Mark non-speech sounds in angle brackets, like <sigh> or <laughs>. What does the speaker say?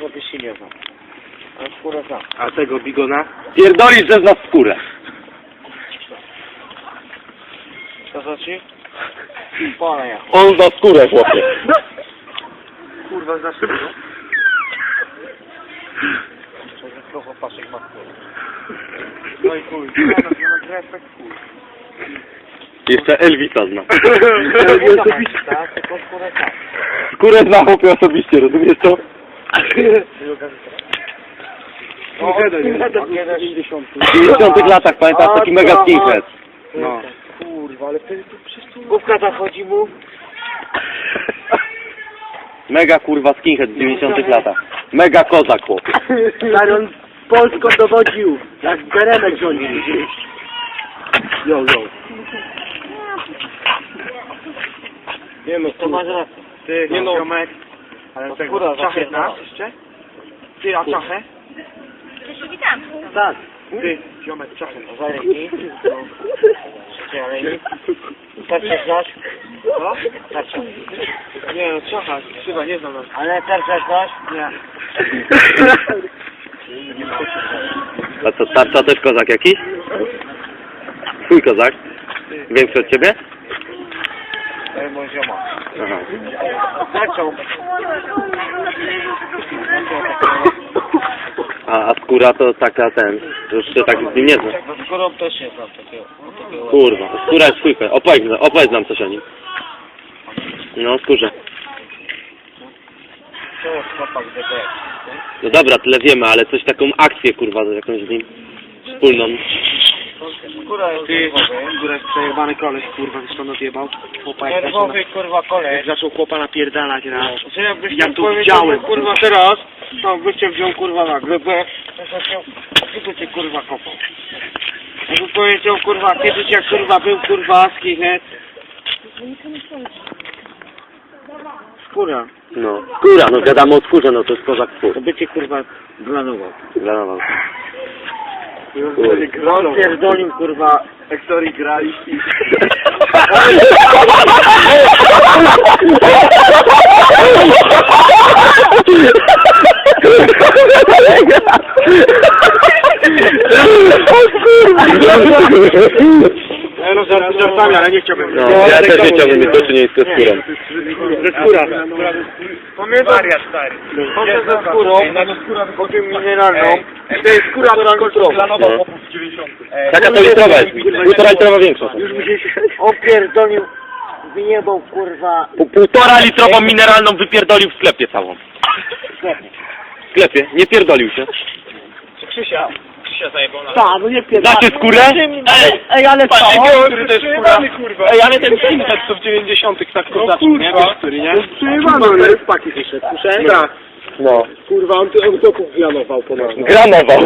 osobiście nie znam. Ale skórę znam. A tego bigona? Pierdolisz, że zna skórę. Co za ci? Pana ja. On zna skórę, chłopie. Kurwa, za szybko. To jest trochę paszek ma skórę. No i chuj. Ja na respekt chuj. Jeszcze Elvisa zna. <laughs> Tak, tylko skórę tak. Skórę zna chłopie osobiście, rozumiesz to? W 90 latach pamiętasz taki mega skinhead. No. Kurwa, ale wtedy to przecież tu... Główka zachodzi mu. Mega kurwa skinhead w 90 latach. Mega kozak chłopie. Stary, on Polską dowodził, jak Beremek rządził. Yo, yo. Nie no, to masz rację. Ty, Nie no. Ale To tego, czachę znasz jeszcze? Ty, a czachę? Tak. Ty, ziomek, czachę. <laughs> Ale nie. Tarczę znasz? Co? Tarczę. Nie no, czacha, chyba nie znam. Ale tarczę znasz? Nie. A co, tarcza też kozak jakiś? Twój kozak? Większy od ciebie? Ziomak. Aha. Tarczą. A, a skóra to taka ten, już się tak z nim nie zna. No skoro też nie znam takiego. Kurwa, skóra jest twój opowiedz, opowiedz nam coś o nim. No, o skórze. No dobra, tyle wiemy, ale coś taką akcję kurwa jakąś z nim wspólną. Skóra jest Ty, nerwowy. góra jest przejebany koleś, kurwa, wiesz co on odjebał? Chłopa jak zaczął, Nerwowy kurwa koleś. jak zaczął chłopa napierdalać raz. Że jakbyś Ja tam tu widziałem. że, kurwa teraz, to byś cię wziął kurwa na glebę, chciał, kiedy cię kurwa kopał. Jakby powiedział kurwa, kiedyś jak kurwa był kurwa skinhead. Skóra, No. Skóra, no gadamy o skórze, no to jest kozak skór. to by cię kurwa blanował. Glanował. On pierdolił kurwa, Ektorii grali i... no, no żart, żartami, ale nie chciałbym. No, ja też nie chciałbym mieć do czynienia ze skórą. Ze skóra. Pamiętam, potem ze skórą, po tym mineralną, to jest skóra kontrolna. No. Taka to litrowa jest, półtora litrowa większa. Już musieliśmy... On pierdolił, wyjebał kurwa, Pół- Półtora litrową mineralną wypierdolił w sklepie całą. W sklepie, nie pierdolił się. Krzysia, Krzysia zajebał na Tak, no nie pierdolę. Znacie skórę? Ej, ej, ale co? który to jest kurwa. Ej, ale ten skinhead co w 90 tak to zaczął, nie? Wiesz, który, nie? Przejebano, ale z paki wyszedł, słyszałem? Tak. No. Kurwa, on, on <laughs> to granował po nas. Granował.